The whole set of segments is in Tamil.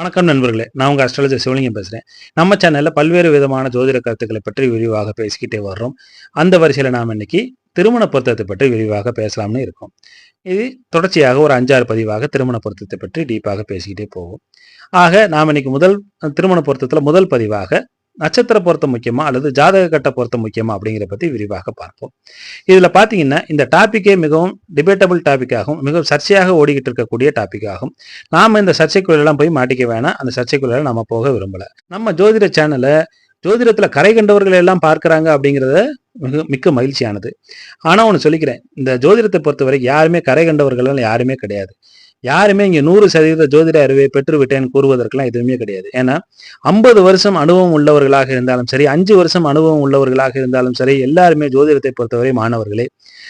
வணக்கம் நண்பர்களே நான் உங்கள் அஸ்ட்ராலஜர் சிவலிங்கம் பேசுகிறேன் நம்ம சேனலில் பல்வேறு விதமான ஜோதிட கருத்துக்களை பற்றி விரிவாக பேசிக்கிட்டே வர்றோம். அந்த வரிசையில் நாம் இன்னைக்கு திருமண பொருத்தத்தை பற்றி விரிவாக பேசலாம்னு இருக்கோம். இது தொடர்ச்சியாக ஒரு அஞ்சாறு பதிவாக திருமண பொருத்தத்தை பற்றி டீப்பாக பேசிக்கிட்டே போவோம் ஆக நாம் இன்னைக்கு முதல் திருமண பொருத்தத்தில் முதல் பதிவாக நட்சத்திர பொருத்தம் முக்கியமா அல்லது ஜாதக கட்ட பொருத்தம் முக்கியமா அப்படிங்கிற பத்தி விரிவாக பார்ப்போம். இதுல பாத்தீங்கன்னா இந்த டாபிக்கே மிகவும் டிபேட்டபிள் டாப்பிக்காகவும் மிகவும் சர்ச்சையாக ஓடிக்கிட்டு இருக்கக்கூடிய டாப்பிக்காகும் நாம இந்த சர்ச்சைக்குள்ளெல்லாம் போய் மாட்டிக்க வேணாம் அந்த சர்ச்சைக்குள்ள நம்ம போக விரும்பல. நம்ம ஜோதிட சேனலை ஜோதிடத்துல கரை கண்டவர்கள் எல்லாம் பார்க்குறாங்க அப்படிங்கிறத மிக மிக்க மகிழ்ச்சியானது. ஆனா ஒன்று சொல்லிக்கிறேன் இந்த ஜோதிடத்தை பொறுத்தவரை யாருமே கரை கண்டவர்கள் எல்லாம் யாருமே கிடையாது. யாருமே இங்க நூறு சதவீத ஜோதிட அறிவை பெற்று விட்டேன் கூறுவதற்கெல்லாம் எதுவுமே கிடையாது. ஏன்னா ஐம்பது வருஷம் அனுபவம் உள்ளவர்களாக இருந்தாலும் சரி அஞ்சு வருஷம் அனுபவம் உள்ளவர்களாக இருந்தாலும் சரி எல்லாருமே ஜோதிடத்தை பொறுத்தவரை மாணவர்களே.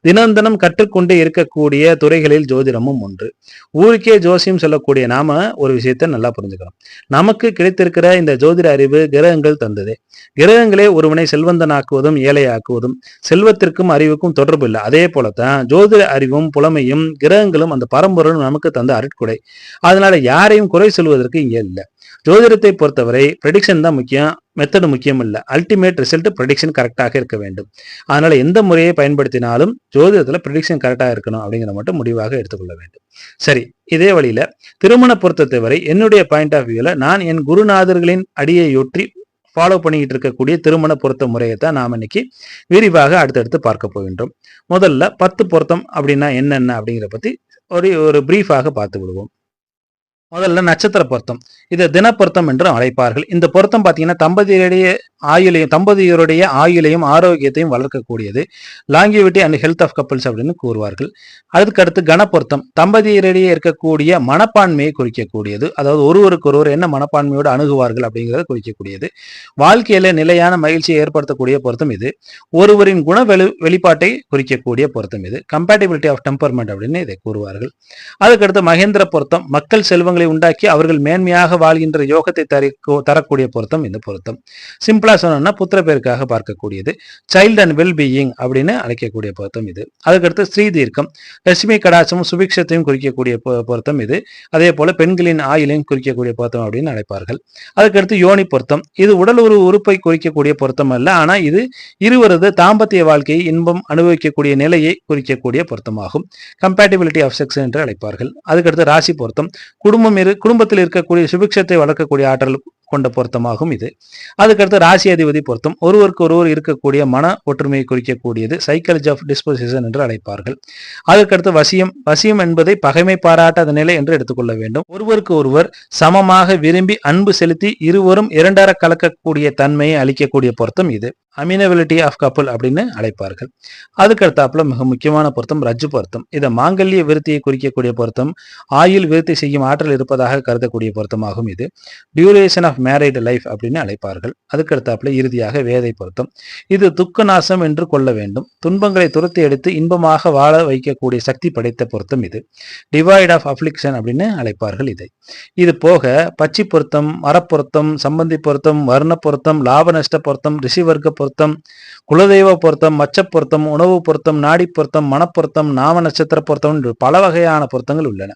தினம் தினம் கற்றுக்கொண்டே இருக்கக்கூடிய துறைகளில் ஜோதிடமும் ஒன்று. ஊருக்கே ஜோசியம் சொல்லக்கூடிய நாம ஒரு விஷயத்தை நல்லா புரிஞ்சுக்கணும். நமக்கு கிடைத்திருக்கிற இந்த ஜோதிட அறிவு கிரகங்கள் தந்ததே. கிரகங்களே ஒருவனை செல்வந்தனாக்குவதும் ஏழையாக்குவதும் செல்வத்திற்கும் அறிவுக்கும் தொடர்பு இல்லை. அதே போலத்தான் ஜோதிட அறிவும் புலமையும் கிரகங்களும் அந்த பரம்பொருளும் நமக்கு தந்த அருட்கொடை. அதனால யாரையும் குறை சொல்வதற்கு இங்கே இல்லை. ஜோதிடத்தை பொறுத்தவரை ப்ரெடிக்ஷன் தான் முக்கியம் மெத்தடு முக்கியம் இல்லை அல்டிமேட் ரிசல்ட் ப்ரெடிக்ஷன் கரெக்டாக இருக்க வேண்டும். அதனால எந்த முறையை பயன்படுத்தினாலும் ஜோதிடத்தில் ப்ரெடிக்ஷன் கரெக்டாக இருக்கணும் அப்படிங்கிற மட்டும் முடிவாக எடுத்துக்கொள்ள வேண்டும். சரி இதே வழியில திருமண பொருத்தத்தை வரை என்னுடைய பாயிண்ட் ஆஃப் வியூவில் நான் என் குருநாதர்களின் அடியையொற்றி ஃபாலோ பண்ணிக்கிட்டு இருக்கக்கூடிய திருமண பொருத்த முறையை தான் நாம் இன்னைக்கு விரிவாக அடுத்தடுத்து பார்க்க போகின்றோம். முதல்ல பத்து பொருத்தம் அப்படின்னா என்னென்ன அப்படிங்கிற பற்றி ஒரு ஒரு ப்ரீஃபாக பார்த்து விடுவோம். முதல்ல நட்சத்திர பொருத்தம். இதை தினப்பொருத்தம் என்று அழைப்பார்கள். இந்த பொருத்தம் பார்த்தீங்கன்னா தம்பதியிடையே ஆயுளையும் தம்பதியருடைய ஆயுளையும் ஆரோக்கியத்தையும் வளர்க்கக்கூடியது. Longevity and health of couples அப்படின்னு கூறுவார்கள். அதுக்கடுத்து கணப்பொருத்தம் தம்பதியரிடையே இருக்கக்கூடிய மனப்பான்மையை குறிக்கக்கூடியது. அதாவது ஒருவருக்கு ஒருவர் என்ன மனப்பான்மையோடு அணுகுவார்கள் அப்படிங்கிறத குறிக்கக்கூடியது. வாழ்க்கையில நிலையான மகிழ்ச்சியை ஏற்படுத்தக்கூடிய பொருத்தம் இது. ஒருவரின் குண வெளி வெளிப்பாட்டை குறிக்கக்கூடிய பொருத்தம் இது. கம்பேட்டிபிலிட்டி ஆஃப் டெம்பர்மெண்ட் அப்படின்னு இதை கூறுவார்கள். அதுக்கடுத்து மகேந்திர பொருத்தம். மக்கள் செல்வங்களை உண்டாக்கி அவர்கள் மேன்மையாக வாழ்கின்ற யோகத்தை தரக்கூடிய பொருத்தம் இந்த பொருத்தம். சிம்பிளா சிங்காசனம்னா புத்திர பேருக்காக பார்க்கக்கூடியது. சைல்டு அண்ட் வெல் பீயிங் அப்படின்னு அழைக்கக்கூடிய பொருத்தம் இது. அதுக்கடுத்து ஸ்ரீ தீர்க்கம். லட்சுமி கடாட்சமும் சுபிக்ஷத்தையும் குறிக்கக்கூடிய பொருத்தம் இது. அதே போல பெண்களின் ஆயுளையும் குறிக்கக்கூடிய பொருத்தம் அப்படின்னு அழைப்பார்கள். அதுக்கடுத்து யோனி பொருத்தம். இது உடல் ஒரு உறுப்பை குறிக்கக்கூடிய பொருத்தம் அல்ல. ஆனா இது இருவரது தாம்பத்திய வாழ்க்கையை இன்பம் அனுபவிக்கக்கூடிய நிலையை குறிக்கக்கூடிய பொருத்தமாகும். கம்பேட்டிபிலிட்டி ஆஃப் செக்ஸ் என்று அழைப்பார்கள். அதுக்கடுத்து ராசி பொருத்தம். குடும்பம் இரு குடும்பத்தில் இருக்கக்கூடிய சுபிக்ஷத்தை வளர்க்கக்கூடிய ஆற்றல் கொண்ட பொருத்தமாகும் இது. அதுக்கடுத்து ராசி அதிபதி பொருத்தம். ஒருவருக்கு ஒருவர் இருக்கக்கூடிய மன ஒற்றுமையை குறிக்கக்கூடியது. சைக்காலஜி ஆஃப் டிஸ்போசிஷன் என்று அழைப்பார்கள். அதற்கடுத்து வசியம். வசியம் என்பதை பகைமை பாராட்டாத நிலை என்று எடுத்துக்கொள்ள வேண்டும். ஒருவருக்கு ஒருவர் சமமாக விரும்பி அன்பு செலுத்தி இருவரும் இரண்டர கலக்கக்கூடிய தன்மையை அளிக்கக்கூடிய பொருத்தம் இது. அமினபிலிட்டி ஆஃப் கப்பல் அப்படின்னு அழைப்பார்கள். அதுக்கடுத்தாப்புல மிக முக்கியமான பொருத்தம் ரஜ்ஜு பொருத்தம். இதை மாங்கல்ய விருத்தியை குறிக்கக்கூடிய பொருத்தம். ஆயுள் விருத்தி செய்யும் ஆற்றல் இருப்பதாக கருதக்கூடிய பொருத்தமாகும் இது. டியூரேஷன் ஆஃப் மேரிட் லைஃப் அப்படின்னு அழைப்பார்கள். அதுக்கடுத்தாப்புல இறுதியாக வேதை பொருத்தம். இது துக்க நாசம் என்று கொள்ள வேண்டும். துன்பங்களை துரத்தி எடுத்து இன்பமாக வாழ வைக்கக்கூடிய சக்தி படைத்த பொருத்தம் இது. டிவைட் ஆஃப் அப்ளிக்ஷன் அப்படின்னு அழைப்பார்கள் இதை. இது போக பச்சி பொருத்தம் மரப்பொருத்தம் சம்பந்தி பொருத்தம் வர்ண பொருத்தம் லாப நஷ்ட பொருத்தம் ரிஷிவர்க்க பொருத்தம் குலதெய்வ பொருத்தம் மச்ச பொருத்தம் உணவு பொருத்தம் நாடி பொருத்தம் மனப்பொருத்தம் நாம நட்சத்திர பொருத்தம் என்று பல வகையான பொருத்தங்கள் உள்ளன.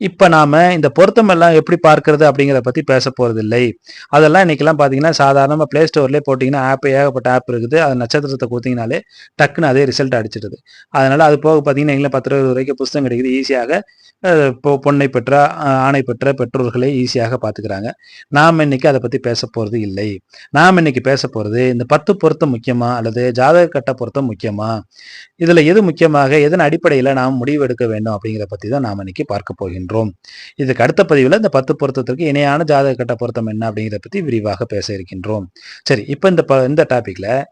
இப்போ நாம இந்த பொருத்தமெல்லாம் எப்படி பார்க்கறது அப்படிங்கிறத பத்தி பேச போறது இல்லை அதெல்லாம் இன்றைக்கெல்லாம் பாத்தீங்கன்னா சாதாரணமாக பிளே ஸ்டோர்லயே போட்டிங்கன்னா ஆப் ஏகப்பட்ட ஆப் இருக்குது. அது நட்சத்திரத்தை கொடுத்தீங்கனாலே டக்குன்னு அதே ரிசல்ட் அடிச்சிடுது. அதனால அது போக பார்த்தீங்கன்னா எங்களை பத்து ரூபாய் வரைக்கும் புஸ்தகம் கிடைக்குது. ஈஸியாக இப்போ பொ- பொண்ணை பெற்ற ஆணை பெற்ற பெற்றோர்களை ஈஸியாக பார்த்துக்கிறாங்க நாம் இன்னைக்கு அதை பத்தி பேச போறது இல்லை. நாம் இன்னைக்கு பேச போறது இந்த பத்து பொருத்தம் முக்கியமா அல்லது ஜாதக கட்ட பொருத்தம் முக்கியமா? இதுல எது முக்கியமாக எதன் அடிப்படையில நாம் முடிவு எடுக்க வேண்டும் அப்படிங்கிற பத்தி தான் நாம் இன்னைக்கு பார்க்க போகின்றோம். இதுக்கு அடுத்த பதிவில் இந்த பத்து பொருத்தத்திற்கு இணையான ஜாதக கட்ட பொருத்தம் என்ன அப்படிங்கிறத பற்றி விரிவாக பேச இருக்கின்றோம். சரி இப்போ இந்த ப- இந்த டாப்பிக்கில்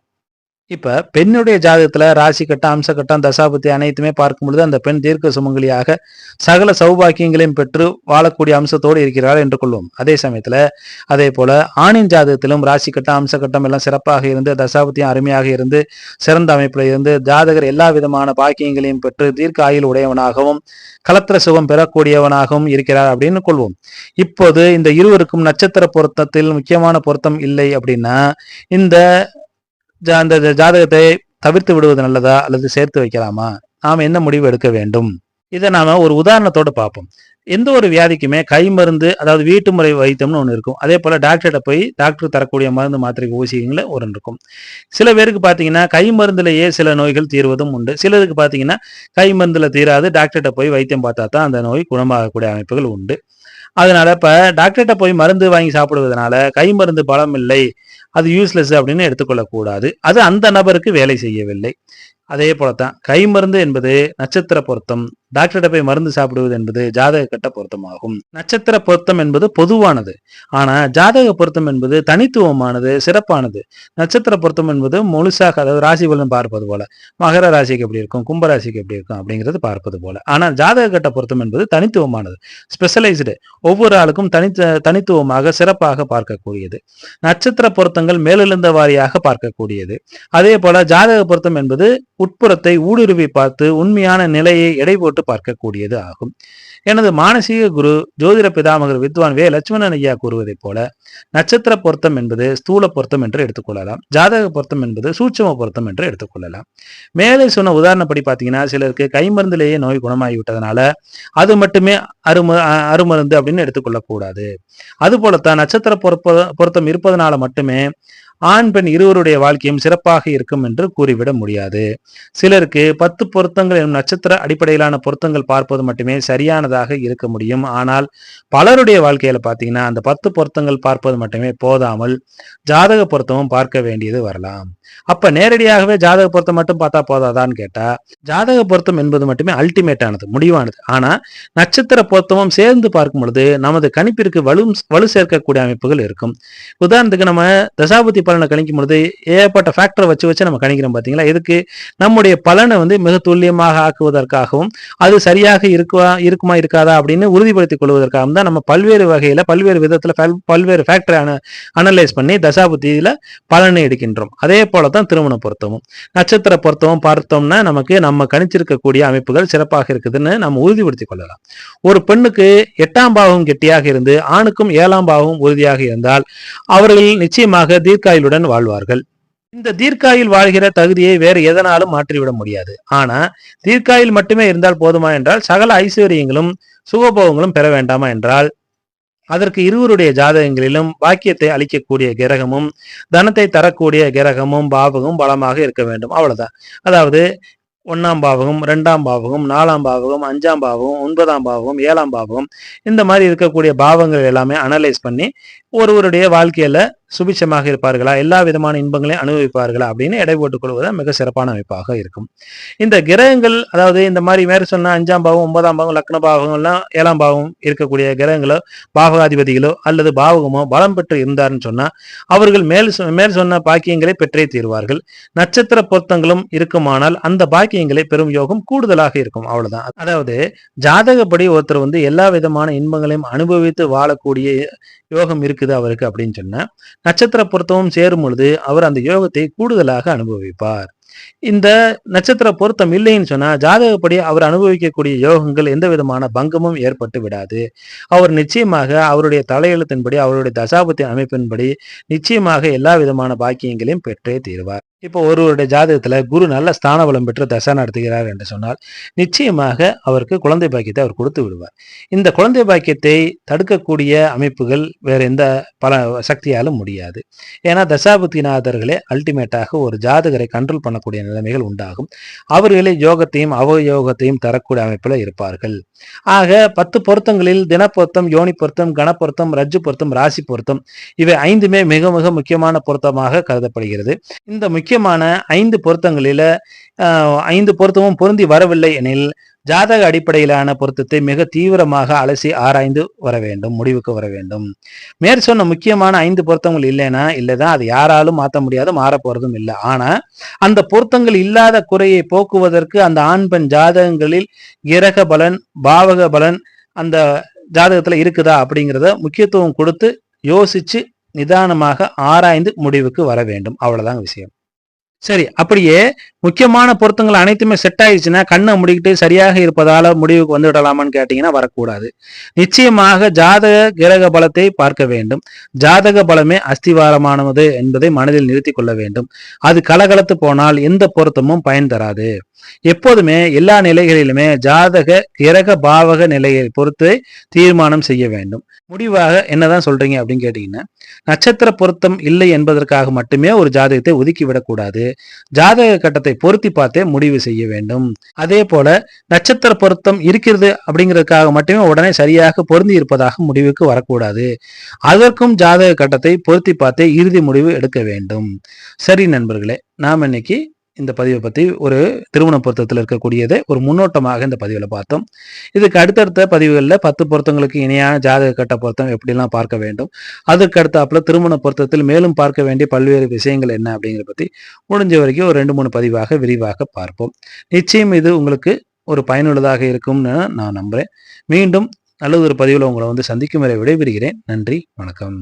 இப்ப பெண்ணுடைய ஜாதகத்துல ராசி கட்டம் அம்ச கட்டம் தசாபதி அனைத்துமே பார்க்கும் பொழுது அந்த பெண் தீர்க்க சுமங்கலியாக சகல சௌபாக்கியங்களையும் பெற்று வாழக்கூடிய அம்சத்தோடு இருக்கிறாள் என்று கொள்வோம். அதே சமயத்துல அதே போல ஆணின் ஜாதகத்திலும் ராசி கட்டம் அம்ச கட்டம் எல்லாம் சிறப்பாக இருந்து தசாபத்தியும் அருமையாக இருந்து சிறந்த அமைப்புல இருந்து ஜாதகர் எல்லா விதமான பாக்கியங்களையும் பெற்று தீர்க்க ஆயுள் உடையவனாகவும் கலத்திர சுகம் பெறக்கூடியவனாகவும் இருக்கிறார் அப்படின்னு கொள்வோம். இப்போது இந்த இருவருக்கும் நட்சத்திர பொருத்தத்தில் முக்கியமான பொருத்தம் இல்லை அப்படின்னா இந்த அந்த ஜாதகத்தை தவிர்த்து விடுவது நல்லதா அல்லது சேர்த்து வைக்கலாமா? நாம் என்ன முடிவு எடுக்க வேண்டும்? இதை நாம ஒரு உதாரணத்தோட பார்ப்போம். எந்த ஒரு வியாதிக்குமே கை மருந்து அதாவது வீட்டு முறை வைத்தியம்னு ஒன்று இருக்கும். அதே போல் டாக்டர்கிட்ட போய் டாக்டர் தரக்கூடிய மருந்து மாத்திரைக்கு ஊசிகளில் ஒரு இருக்கும். சில பேருக்கு பார்த்தீங்கன்னா கை மருந்துலேயே சில நோய்கள் தீர்வதும் உண்டு. சிலருக்கு பார்த்தீங்கன்னா கை மருந்தில் தீராது டாக்டர்கிட்ட போய் வைத்தியம் பார்த்தா தான் அந்த நோய் குணமாகக்கூடிய அமைப்புகள் உண்டு. அதனால இப்போ டாக்டர்கிட்ட போய் மருந்து வாங்கி சாப்பிடுவதனால கை மருந்து பலம் இல்லை அது யூஸ்லெஸ் அப்படின்னு எடுத்துக்கொள்ளக்கூடாது அது அந்த நபருக்கு வேலை செய்யவில்லை. அதே போலத்தான் கை மருந்து என்பது நட்சத்திர பொருத்தம். டாக்டர்கிட்ட போய் மருந்து சாப்பிடுவது என்பது ஜாதக கட்ட பொருத்தமாகும். நட்சத்திர பொருத்தம் என்பது பொதுவானது. ஆனா ஜாதக பொருத்தம் என்பது தனித்துவமானது சிறப்பானது. நட்சத்திர பொருத்தம் என்பது முழுசாக அதாவது ராசி பலன் பார்ப்பது போல. மகர ராசிக்கு எப்படி இருக்கும் கும்பராசிக்கு எப்படி இருக்கும் அப்படிங்கிறது பார்ப்பது போல. ஆனா ஜாதக கட்ட பொருத்தம் என்பது தனித்துவமானது. ஸ்பெஷலைஸ்டு ஒவ்வொரு ஆளுக்கும் தனித்த தனித்துவமாக சிறப்பாக பார்க்கக்கூடியது. நட்சத்திர பொருத்தங்கள் மேலெழுந்த வாரியாக பார்க்கக்கூடியது. அதே போல ஜாதக பொருத்தம் என்பது உட்புறத்தை ஊடுருவி பார்த்து உண்மையான நிலையை எடை போட்டு பார்க்கக்கூடியது ஆகும். எனது மானசீக குரு ஜோதிட பிதாமகர் வித்வான் வே லட்சுமணன் ஐயா கூறுவதைப் போல நட்சத்திர பொருத்தம் என்பது ஸ்தூல பொருத்தம் என்று எடுத்துக்கொள்ளலாம் ஜாதக பொருத்தம் என்பது சூட்சம பொருத்தம் என்று எடுத்துக்கொள்ளலாம் மேலே சொன்ன உதாரணப்படி பார்த்தீங்கன்னா சிலருக்கு கைமருந்திலேயே நோய் குணமாகி விட்டதுனால அது மட்டுமே அரும அருமருந்து அப்படின்னு எடுத்துக்கொள்ளக்கூடாது அது போலத்தான் நட்சத்திர பொருப்ப பொருத்தம் இருப்பதனால மட்டுமே ஆண் பெண் இருவருடைய வாழ்க்கையும் சிறப்பாக இருக்கும் என்று கூறிவிட முடியாது. சிலருக்கு பத்து பொருத்தங்கள் எனும் நட்சத்திர அடிப்படையிலான பொருத்தங்கள் பார்ப்பது மட்டுமே சரியானதாக இருக்க முடியும். ஆனால் பலருடைய வாழ்க்கையில பாத்தீங்கன்னா அந்த பத்து பொருத்தங்கள் பார்ப்பது மட்டுமே போதாமல் ஜாதக பொருத்தமும் பார்க்க வேண்டியது வரலாம். அப்ப நேரடியாகவே ஜாதக பொருத்தம் மட்டும் பார்த்தா போதாதான்னு கேட்டா ஜாதக பொருத்தம் என்பது மட்டுமே அல்டிமேட் ஆனது முடிவானது. ஆனா நட்சத்திர பொருத்தமும் சேர்ந்து பார்க்கும் பொழுது நமது கணிப்பிற்கு வலு வலு சேர்க்கக்கூடிய அமைப்புகள் இருக்கும். உதாரணத்துக்கு நம்ம தசாபதி பலனை கணிக்கும் பொழுது ஏகப்பட்ட ஃபேக்டரை வச்சு வச்சு நம்ம கணிக்கிறோம் பார்த்தீங்களா இதுக்கு நம்முடைய பலனை வந்து மிக துல்லியமாக ஆக்குவதற்காகவும் அது சரியாக இருக்குவா இருக்குமா இருக்காதா அப்படின்னு உறுதிப்படுத்திக் கொள்வதற்காகவும் தான் நம்ம பல்வேறு வகையில் பல்வேறு விதத்தில் பல்வேறு ஃபேக்டரை அனலைஸ் பண்ணி தசாபுத்தியில் பலனை எடுக்கின்றோம். அதே போல தான் திருமண பொருத்தமும். நட்சத்திர பொருத்தமும் பார்த்தோம்னா நமக்கு நம்ம கணிச்சிருக்கக்கூடிய அமைப்புகள் சிறப்பாக இருக்குதுன்னு நம்ம உறுதிப்படுத்திக் கொள்ளலாம். ஒரு பெண்ணுக்கு எட்டாம் பாவம் கெட்டியாக இருந்து ஆணுக்கும் ஏழாம் பாவம் உறுதியாக இருந்தால் அவர்கள் நிச்சயமாக தீர்க்காயுளுடன் வாழ்வார்கள். இந்த தீர்க்காயில் வாழ்கிற தகுதியை வேறு எதனாலும் மாற்றிவிட முடியாது. ஆனா தீர்க்காயில் மட்டுமே இருந்தால் போதுமா என்றால் சகல ஐஸ்வர்யங்களும் சுகபோகங்களும் பெற வேண்டாமா என்றால் அதற்கு இருவருடைய ஜாதகங்களிலும் வாக்கியத்தை அளிக்கக்கூடிய கிரகமும் தனத்தை தரக்கூடிய கிரகமும் பாவகமும் பலமாக இருக்க வேண்டும். அவ்வளவுதான். அதாவது ஒன்னாம் பாவகம் ரெண்டாம் பாவகம் நாலாம் பாவகம் அஞ்சாம் பாவகம் ஒன்பதாம் பாவகம் ஏழாம் பாவகம் இந்த மாதிரி இருக்கக்கூடிய பாவங்கள் எல்லாமே அனலைஸ் பண்ணி ஒருவருடைய வாழ்க்கையில சுபிட்சமாக இருப்பார்களா? எல்லா விதமான இன்பங்களையும் அனுபவிப்பார்களா? அப்படின்னு எடை போட்டுக் கொள்வது மிக சிறப்பான அமைப்பாக இருக்கும். இந்த கிரகங்கள் அதாவது இந்த மாதிரி மேல சொன்ன அஞ்சாம் பாவம் ஒன்பதாம் பாவம் லக்ன பாவங்கள்லாம் ஏழாம் பாவம் இருக்கக்கூடிய கிரகங்களோ பாவகாதிபதிகளோ அல்லது பாவகமோ பலம் பெற்று இருந்தார்னு சொன்னா அவர்கள் மேல் சொ- மேல் சொன்ன பாக்கியங்களை பெற்றே தீர்வார்கள். நட்சத்திர பொருத்தங்களும் இருக்குமானால் அந்த பாக்கியங்களை பெரும் யோகம் கூடுதலாக இருக்கும். அவ்வளவுதான். அதாவது ஜாதகப்படி ஒருத்தர் வந்து எல்லா விதமான இன்பங்களையும் அனுபவித்து வாழக்கூடிய யோகம் இருக்குது அவருக்கு அப்படின்னு சொன்னா நட்சத்திர பொருத்தமும் சேரும் பொழுது அவர் அந்த யோகத்தை கூடுதலாக அனுபவிப்பார். இந்த நட்சத்திர பொருத்தம் இல்லைன்னு சொன்னா ஜாதகப்படி அவர் அனுபவிக்கக்கூடிய யோகங்கள் எந்த விதமான பங்கமும் ஏற்பட்டு விடாது. அவர் நிச்சயமாக அவருடைய தலையெழுத்தின்படி அவருடைய தசாபத்தின் அமைப்பின்படி நிச்சயமாக எல்லா விதமான பாக்கியங்களையும் பெற்றே தீர்வார். இப்போ ஒருவருடைய ஜாதகத்தில் குரு நல்ல ஸ்தான பலம் பெற்று தசா நடத்துகிறார் என்று சொன்னால் நிச்சயமாக அவருக்கு குழந்தை பாக்கியத்தை அவர் கொடுத்து விடுவார். இந்த குழந்தை பாக்கியத்தை தடுக்கக்கூடிய அமைப்புகள் வேற எந்த பல சக்தியாலும் முடியாது. ஏன்னா தசாபுத்திநாதர்களே அல்டிமேட்டாக ஒரு ஜாதகரை கண்ட்ரோல் பண்ணக்கூடிய நிலைமைகள் உண்டாகும். அவர்களே யோகத்தையும் அவயோகத்தையும் தரக்கூடிய அமைப்புல இருப்பார்கள். ஆக பத்து பொருத்தங்களில் தினப்பொருத்தம் யோனி பொருத்தம் கணப்பொருத்தம் ரஜ்ஜு பொருத்தம் ராசி பொருத்தம் இவை ஐந்துமே மிக மிக முக்கியமான பொருத்தமாக கருதப்படுகிறது. இந்த முக்கியமான ஐந்து பொருத்தங்களில ஐந்து பொருத்தமும் பொருந்தி வரவில்லை எனில் ஜாதக அடிப்படையிலான பொருத்தத்தை மிக தீவிரமாக அலசி ஆராய்ந்து வர வேண்டும் முடிவுக்கு வர வேண்டும். மேற் சொன்ன முக்கியமான ஐந்து பொருத்தங்கள் இல்லைன்னா இல்லைதான் அது யாராலும் மாற்ற முடியாது மாறப்போறதும் இல்லை. ஆனா அந்த பொருத்தங்கள் இல்லாத குறையை போக்குவதற்கு அந்த ஆண் பெண் ஜாதகங்களில் கிரக பலன் பாவக பலன் அந்த ஜாதகத்துல இருக்குதா அப்படிங்கிறத முக்கியத்துவம் கொடுத்து யோசிச்சு நிதானமாக ஆராய்ந்து முடிவுக்கு வர வேண்டும். அவ்வளவுதாங்க விஷயம். சரி அப்படியே முக்கியமான பொருத்தங்கள் அனைத்துமே செட் ஆயிடுச்சுன்னா கண்ணை முடிக்கிட்டு சரியாக இருப்பதால முடிவுக்கு வந்துவிடலாமான்னு கேட்டீங்கன்னா வரக்கூடாது. நிச்சயமாக ஜாதக கிரக பலத்தை பார்க்க வேண்டும். ஜாதக பலமே அஸ்திவாரமானது என்பதை மனதில் நிறுத்தி கொள்ள வேண்டும். அது கலகலத்து போனால் எந்த பொருத்தமும் பயன் தராது. எப்போதுமே எல்லா நிலைகளிலுமே ஜாதக கிரக பாவக நிலையை பொறுத்து தீர்மானம் செய்ய வேண்டும். முடிவாக என்னதான் சொல்றீங்க அப்படின்னு கேட்டீங்கன்னா நட்சத்திர பொருத்தம் இல்லை என்பதற்காக மட்டுமே ஒரு ஜாதகத்தை ஒதுக்கி விடக்கூடாது. ஜாதக கட்டத்தை பொருத்தி பார்த்தே முடிவு செய்ய வேண்டும். அதே போல நட்சத்திர பொருத்தம் இருக்கிறது அப்படிங்கிறதுக்காக மட்டுமே உடனே சரியாக பொருந்தி இருப்பதாக முடிவுக்கு வரக்கூடாது. அதற்கும் ஜாதக கட்டத்தை பொருத்தி பார்த்தே இறுதி முடிவு எடுக்க வேண்டும். சரி நண்பர்களே நாம் இன்னைக்கு இந்த பதிவை பற்றி ஒரு திருமண பொருத்தத்தில் இருக்கக்கூடியதை ஒரு முன்னோட்டமாக இந்த பதிவில் பார்த்தோம். இதுக்கு அடுத்தடுத்த பதிவுகளில் பத்து பொருத்தங்களுக்கு இணையான ஜாதக கட்ட பொருத்தம் எப்படிலாம் பார்க்க வேண்டும் அதுக்கு அடுத்தாப்புல திருமண பொருத்தத்தில் மேலும் பார்க்க வேண்டிய பல்வேறு விஷயங்கள் என்ன அப்படிங்கிறத பற்றி முடிஞ்ச வரைக்கும் ஒரு ரெண்டு மூணு பதிவாக விரிவாக பார்ப்போம். நிச்சயம் இது உங்களுக்கு ஒரு பயனுள்ளதாக இருக்கும்னு நான் நம்புகிறேன் மீண்டும் நல்லது ஒரு பதிவில் உங்களை வந்து சந்திக்கும் வரை விடைபெறுகிறேன். நன்றி வணக்கம்.